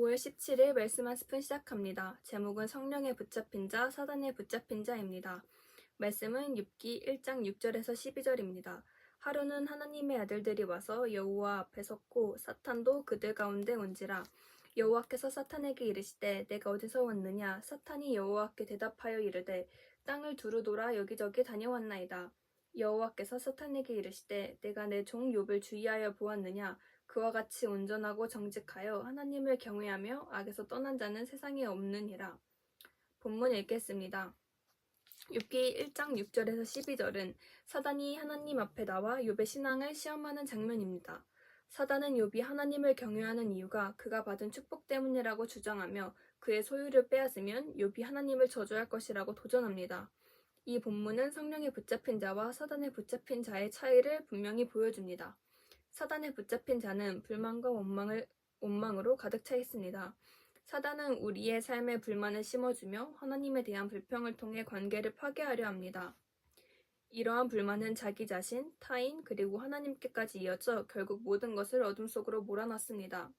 5월 17일 말씀 한 스푼 시작합니다. 제목은 성령에 붙잡힌 자, 사단에 붙잡힌 자입니다. 말씀은 6기 1장 6절에서 12절입니다. 하루는 하나님의 아들들이 와서 여호와 앞에 섰고 사탄도 그들 가운데 온지라 여호와께서 사탄에게 이르시되 내가 어디서 왔느냐 사탄이 여호와께 대답하여 이르되 땅을 두루 돌아 여기저기 다녀왔나이다. 여호와께서 사탄에게 이르시되 내가 내 종 욥을 주의하여 보았느냐 그와 같이 온전하고 정직하여 하나님을 경외하며 악에서 떠난 자는 세상에 없느니라. 본문 읽겠습니다. 6기 1장 6절에서 12절은 사단이 하나님 앞에 나와 욥의 신앙을 시험하는 장면입니다. 사단은 욥이 하나님을 경외하는 이유가 그가 받은 축복 때문이라고 주장하며 그의 소유를 빼앗으면 욥이 하나님을 저주할 것이라고 도전합니다. 이 본문은 성령에 붙잡힌 자와 사단에 붙잡힌 자의 차이를 분명히 보여줍니다. 사단에 붙잡힌 자는 불만과 원망을, 원망으로 가득 차 있습니다. 사단은 우리의 삶에 불만을 심어주며 하나님에 대한 불평을 통해 관계를 파괴하려 합니다. 이러한 불만은 자기 자신, 타인, 그리고 하나님께까지 이어져 결국 모든 것을 어둠 속으로 몰아넣습니다.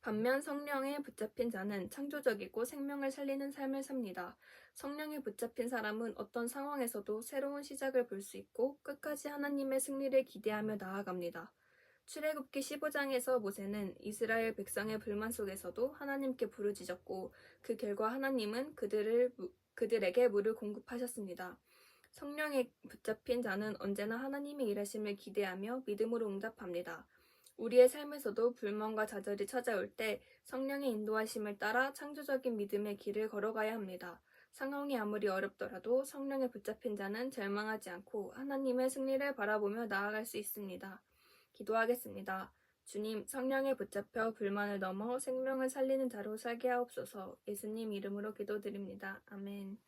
반면 성령에 붙잡힌 자는 창조적이고 생명을 살리는 삶을 삽니다. 성령에 붙잡힌 사람은 어떤 상황에서도 새로운 시작을 볼 수 있고 끝까지 하나님의 승리를 기대하며 나아갑니다. 출애굽기 15장에서 모세는 이스라엘 백성의 불만 속에서도 하나님께 부르짖었고 그 결과 하나님은 그들을 그들에게 물을 공급하셨습니다. 성령에 붙잡힌 자는 언제나 하나님의 일하심을 기대하며 믿음으로 응답합니다. 우리의 삶에서도 불만과 좌절이 찾아올 때 성령의 인도하심을 따라 창조적인 믿음의 길을 걸어가야 합니다. 상황이 아무리 어렵더라도 성령에 붙잡힌 자는 절망하지 않고 하나님의 승리를 바라보며 나아갈 수 있습니다. 기도하겠습니다. 주님, 성령에 붙잡혀 불만을 넘어 생명을 살리는 자로 살게 하옵소서 예수님 이름으로 기도드립니다. 아멘.